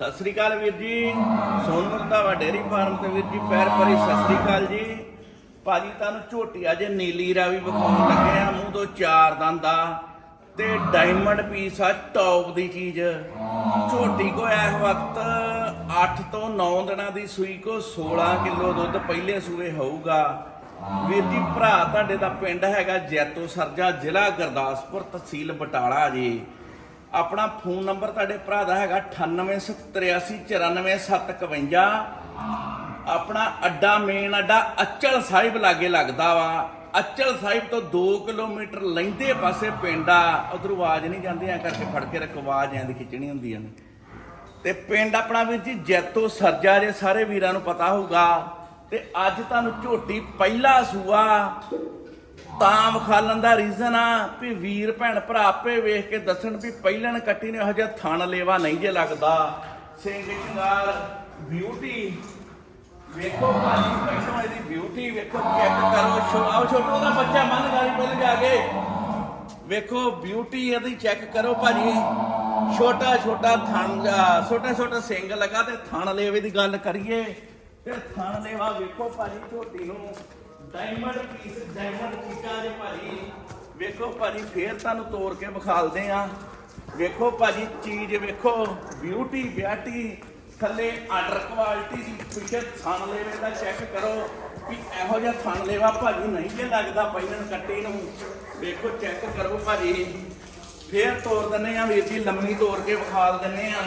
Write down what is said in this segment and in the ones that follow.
ਸਤਿ ਸ੍ਰੀ ਅਕਾਲ ਵੀਰ ਜੀ। Sonu Randhawa dairy farm ਤੇ ਵੀਰ ਜੀ, ਪੈਰ ਭਰੀ ਸਤਿ ਸ੍ਰੀ ਅਕਾਲ ਜੀ। ਭਾਜੀ, ਤੁਹਾਨੂੰ ਝੋਟੀ ਜੇ ਨੀਲੀ ਰਾਵੀ ਵਿਖਾਉਣ ਲੱਗੇ ਆ, ਮੂੰਹ ਤੋਂ ਚਾਰ ਆ ਤੇ ਡਾਇਮੰਡ ਪੀਸ ਆ ਟੌਪ ਦੀ ਚੀਜ਼। ਝੋਟੀ ਕੋ ਇਸ ਵਕਤ 8 ਤੋਂ 9 ਦਿਨਾਂ ਦੀ ਸੂਈ ਕੋ 16 ਕਿਲੋ ਦੁੱਧ ਪਹਿਲੇ ਸੂਏ ਹੋਊਗਾ। ਵੀਰ ਜੀ, ਭਰਾ ਤੁਹਾਡੇ ਦਾ ਪਿੰਡ ਹੈਗਾ ਜੈਤੋ ਸਰਜਾ, ਜ਼ਿਲ੍ਹਾ ਗੁਰਦਾਸਪੁਰ ਤਹਿਸੀਲ ਬਟਾਲਾ ਜੀ। ਆਪਣਾ ਫੋਨ ਨੰਬਰ ਤੁਹਾਡੇ ਭਰਾ ਦਾ ਹੈਗਾ 9883944751 ਆਪਣਾ ਅੱਡਾ ਮੇਨ ਅੱਡਾ ਅਚਲ ਸਾਹਿਬ ਲਾਗੇ ਲੱਗਦਾ ਵਾ। ਅਚਲ ਸਾਹਿਬ ਤੋਂ 2 ਕਿਲੋਮੀਟਰ ਲੈਂਦੇ ਪਾਸੇ ਪਿੰਡ ਆ। ਉਧਰ ਆਵਾਜ਼ ਨਹੀਂ ਜਾਂਦੀ, ਐ ਕਰਕੇ ਫੜ ਕੇ ਰੱਖ, ਆਵਾਜ਼ ਐਂ ਦੀ ਖਿੱਚਣੀ ਹੁੰਦੀ ਨੇ ਤੇ ਪਿੰਡ ਆਪਣਾ ਵੀਰ ਜੀ ਜੈਤੋ ਸਰਜਾ ਜੇ ਸਾਰੇ ਵੀਰਾਂ ਨੂੰ ਪਤਾ ਹੋਊਗਾ। ਤੇ ਅੱਜ ਤੁਹਾਨੂੰ ਝੋਟੀ ਪਹਿਲਾ ਸੂਆ। ਤਾਂ ਵਿਖਾਲਣ ਦਾ ਰੀਜ਼ਨ ਆ ਵੀ ਵੀਰ ਭੈਣ ਭਰਾ ਆਪੇ ਵੇਖ ਕੇ ਦੱਸਣ ਵੀ ਪਹਿਲਣ ਕੱਟੀ ਨੇ ਇਹੋ ਜਿਹਾ ਥਣ ਲੇਵਾ ਨਹੀਂ ਜੇ ਲੱਗਦਾ। ਸਿੰਘ ਸ਼ਿੰਗਾਰ ਬਿਊਟੀ ਵੇਖੋ ਭਾਜੀ ਪਹਿਲਾਂ ਇਹਦੀ ਬਿਊਟੀ ਵੇਖੋ ਚੈੱਕ ਕਰੋ ਸ਼ੋ ਆਓ ਦਾ ਬੱਚਾ ਮੰਨ ਗਾਲੀ ਪਹਿਲੇ ਜਾ ਕੇ। ਵੇਖੋ ਬਿਊਟੀ ਇਹਦੀ ਚੈੱਕ ਕਰੋ ਭਾਜੀ। ਛੋਟਾ ਛੋਟਾ ਥਣ ਛੋਟਾ ਛੋਟਾ ਸਿੰਗ ਲਗਾ ਤੇ ਥਣ ਲੇਵੇ ਦੀ ਗੱਲ ਕਰੀਏ। ਤੇ ਥਣ ਲੇਵਾ ਵੇਖੋ ਭਾਜੀ, ਝੋਟੀ ਨੂੰ। ਡਾਇਮੰਡ ਪੀਸ ਡਾਇਮੰਡ ਚੀਜ਼ਾਂ ਦੇ ਭਾਜੀ। ਵੇਖੋ ਭਾਜੀ, ਫੇਰ ਤੁਹਾਨੂੰ ਤੋੜ ਕੇ ਵਿਖਾਲਦੇ ਆ ਵੇਖੋ ਭਾਜੀ, ਚੀਜ਼ ਵੇਖੋ। ਬਿਊਟੀ ਬਿਆਟੀ ਥੱਲੇ ਆਰਡਰ ਕੁਆਲਿਟੀ ਦੀ ਪਿੱਛੇ ਥਣ ਲੇਵੇ ਦਾ ਚੈੱਕ ਕਰੋ ਵੀ ਇਹੋ ਜਿਹਾ ਥਣ ਲੇਵਾ ਭਾਜੀ ਨਹੀਂ ਜੇ ਲੱਗਦਾ ਪਹਿਲਾਂ ਕੱਟੀ ਨੂੰ। ਵੇਖੋ ਚੈੱਕ ਕਰੋ ਭਾਜੀ। ਫੇਰ ਤੋੜ ਦਿੰਨੇ ਆ ਵੀਰ ਜੀ, ਲੰਮੀ ਤੋੜ ਕੇ ਵਿਖਾਲ ਦਿੰਨੇ ਆ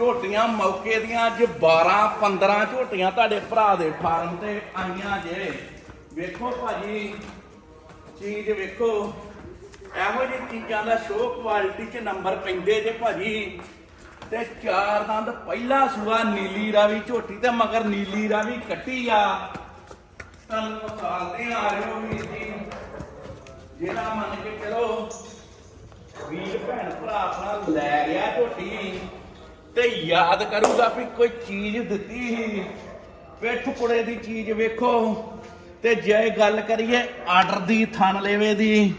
ਝੋਟੀਆਂ ਮੌਕੇ ਦੀਆਂ ਅੱਜ 12 15 ਝੋਟੀਆਂ ਤੁਹਾਡੇ ਭਰਾ ਦੇ ਫਾਰਮ ਤੇ ਆਈਆਂ ਜੇ। ਵੇਖੋ ਭਾਜੀ, ਚੀਜ਼ ਵੇਖੋ। ਇਹੋ ਜਿਹੀ ਚੀਜ਼ਾਂ ਦਾ ਸ਼ੋਅ ਕੁਆਲਿਟੀ 'ਚ ਨੰਬਰ ਪੈਂਦੇ ਜੇ ਭਾਜੀ। ਤੇ ਚਾਰ ਦੰਦ, ਪਹਿਲਾ ਸੂਆ ਨੀਲੀ ਰਾਵੀ ਝੋਟੀ ਤੇ ਮਗਰ ਨੀਲੀ ਰਾਵੀ ਕੱਟੀ ਆ। ਤੁਹਾਨੂੰ ਵਿਖਾਲਦੇ ਆ ਰਹੇ ਹੋ ਵੀਰ ਜੀ। ਜਿਹੜਾ ਮੰਨ ਕੇ ਚਲੋ, ਵੀਰ ਭੈਣ ਭਰਾ ਆਪਣਾ ਲੈ ਗਿਆ ਝੋਟੀ। ਤੇ ਯਾਦ ਕਰੂਗਾ ਵੀ ਕੋਈ ਚੀਜ਼ ਦਿੱਤੀ ਸੀ। ਪਿੱਠ ਪੁੜੇ ਦੀ ਚੀਜ਼ ਵੇਖੋ। ਤੇ ਜੇ ਗੱਲ ਕਰੀਏ ਆਰਡਰ ਦੀ, ਥਣ ਲੇਵੇ ਦੀ,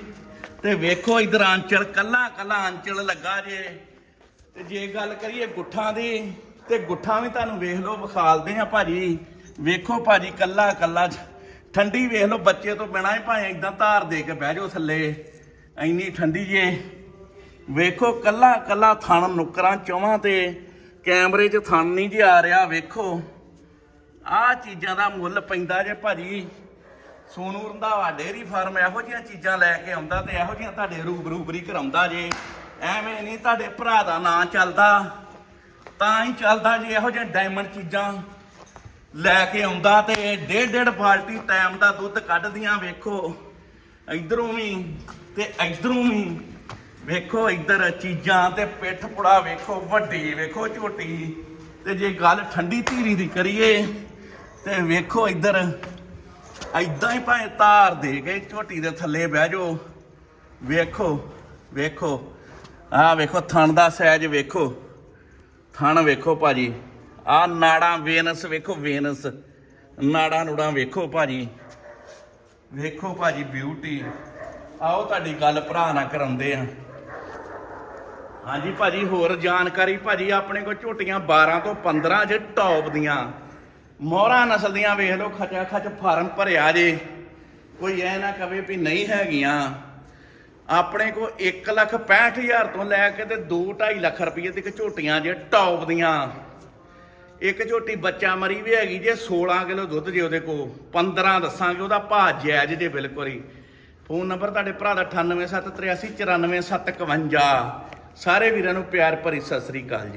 ਤੇ ਵੇਖੋ ਇਧਰ ਆਂਚਲ, ਕੱਲਾ ਕੱਲਾ ਆਂਚਲ ਲੱਗਾ ਜੇ। ਤੇ ਜੇ ਗੱਲ ਕਰੀਏ ਗੁੱਠਾਂ ਦੀ, ਤੇ ਗੁੱਠਾਂ ਵੀ ਤੁਹਾਨੂੰ ਵੇਖ ਲਓ ਵਿਖਾਲਦੇ ਆ ਭਾਜੀ। ਵੇਖੋ ਭਾਜੀ, ਕੱਲਾ ਕੱਲਾ ਠੰਡੀ ਵੇਖ ਲਓ, ਬੱਚੇ ਤੋਂ ਬਿਨਾਂ ਹੀ ਭਾਵੇਂ ਇਦਾਂ ਧਾਰ ਦੇ ਕੇ ਬਹਿ ਜਾਓ ਥੱਲੇ। ਇੰਨੀ ਠੰਡੀ ਜੇ। ਵੇਖੋ ਕੱਲਾ ਕੱਲਾ ਥਣ ਨੁਕਰਾਂ ਚੋਵਾਂ ਤੇ, ਕੈਮਰੇ 'ਚ ਥਣ ਨਹੀਂ ਜੇ ਆ ਰਿਹਾ, ਵੇਖੋ। ਆਹ ਚੀਜ਼ਾਂ ਦਾ ਮੁੱਲ ਪੈਂਦਾ ਜੇ ਭਾਜੀ। ਸੋਨੂ ਰੰਧਾਵਾ ਡੇਰੀ ਫਾਰਮ ਇਹੋ ਜਿਹੀਆਂ ਚੀਜ਼ਾਂ ਲੈ ਕੇ ਆਉਂਦਾ ਤੇ ਇਹੋ ਜਿਹੀਆਂ ਤੁਹਾਡੇ ਰੂਬਰੂਬਰੀ ਕਰਾਉਂਦਾ ਜੇ। ਐਵੇਂ ਨਹੀਂ ਤੁਹਾਡੇ ਭਰਾ ਦਾ ਨਾਂ ਚੱਲਦਾ। ਤਾਂ ਹੀ ਚੱਲਦਾ ਜੇ ਇਹੋ ਜਿਹੇ ਡਾਇਮੰਡ ਚੀਜ਼ਾਂ ਲੈ ਕੇ ਆਉਂਦਾ ਤੇ ਡੇਢ ਡੇਢ ਬਾਲਟੀ ਟਾਈਮ ਦਾ ਦੁੱਧ ਕੱਢਦੀਆਂ, ਵੇਖੋ। ਇਧਰੋਂ ਵੀ ਤੇ ਇਧਰੋਂ ਵੀ। ਵੇਖੋ ਇੱਧਰ ਚੀਜ਼ਾਂ ਤੇ ਪਿੱਠ ਪੁੜਾ ਵੇਖੋ, ਵੱਡੀ ਵੇਖੋ ਝੋਟੀ ਤੇ ਜੇ ਗੱਲ ਠੰਡੀ ਧੀਰੀ ਦੀ ਕਰੀਏ, ਤੇ ਵੇਖੋ ਇੱਧਰ ਐਦਾਂ ਹੀ ਭਾਵੇਂ ਧਾਰ ਦੇ ਕੇ ਝੋਟੀ ਦੇ ਥੱਲੇ ਬਹਿ ਜਾਓ। ਵੇਖੋ ਵੇਖੋ, ਆਹ ਵੇਖੋ, ਥਣ ਦਾ ਸਾਈਜ਼ ਵੇਖੋ। ਥਣ ਵੇਖੋ ਭਾਜੀ, ਆਹ ਨਾੜਾਂ ਵੇਨਸ ਵੇਖੋ, ਵੇਨਸ। ਨਾੜਾਂ ਨੂੜਾਂ ਵੇਖੋ ਭਾਜੀ। ਵੇਖੋ ਭਾਜੀ ਬਿਊਟੀ ਆਓ ਤੁਹਾਡੀ ਗੱਲ ਭਰਾ ਨਾਲ ਕਰਾਉਂਦੇ ਆ ਹਾਂਜੀ ਭਾਜੀ, ਹੋਰ ਜਾਣਕਾਰੀ ਭਾਜੀ, ਆਪਣੇ ਕੋਲ ਝੋਟੀਆਂ 12 ਤੋਂ 15 ਜੇ ਟੌਪ ਦੀਆਂ। ਮੋਹਰਾ ਨਸਲ ਦੀਆਂ ਵੇਖ ਲਓ ਖਚਾ ਖਚ ਫਾਰਮ ਭਰਿਆ ਜੇ। ਕੋਈ ਐ ਨਾ ਕਵੇ ਵੀ ਨਹੀਂ ਹੈਗੀਆਂ। ਆਪਣੇ ਕੋ 165000 ਤੋਂ ਲੈ ਕੇ ਤੇ 2.5 ਲੱਖ ਰੁਪਏ ਤੱਕ ਝੋਟੀਆਂ ਜੇ ਟੌਪ ਦੀਆਂ। ਇੱਕ ਝੋਟੀ ਬੱਚਾ ਮਰੀ ਵੀ ਹੈਗੀ ਜੇ 16 ਕਿਲੋ ਦੁੱਧ ਜੇ ਉਹਦੇ ਕੋ 15 ਦੱਸਾਂਗੇ, ਉਹਦਾ ਭਾਅ ਜਾਇਜ਼ ਜੇ ਬਿਲਕੁਲ ਹੀ। ਫੋਨ ਨੰਬਰ ਤੁਹਾਡੇ ਭਰਾ ਦਾ 9873894751 ਸਾਰੇ ਵੀਰਾਂ ਨੂੰ ਪਿਆਰ ਭਰੀ ਸਤਿ ਸ੍ਰੀ ਅਕਾਲ ਜੀ।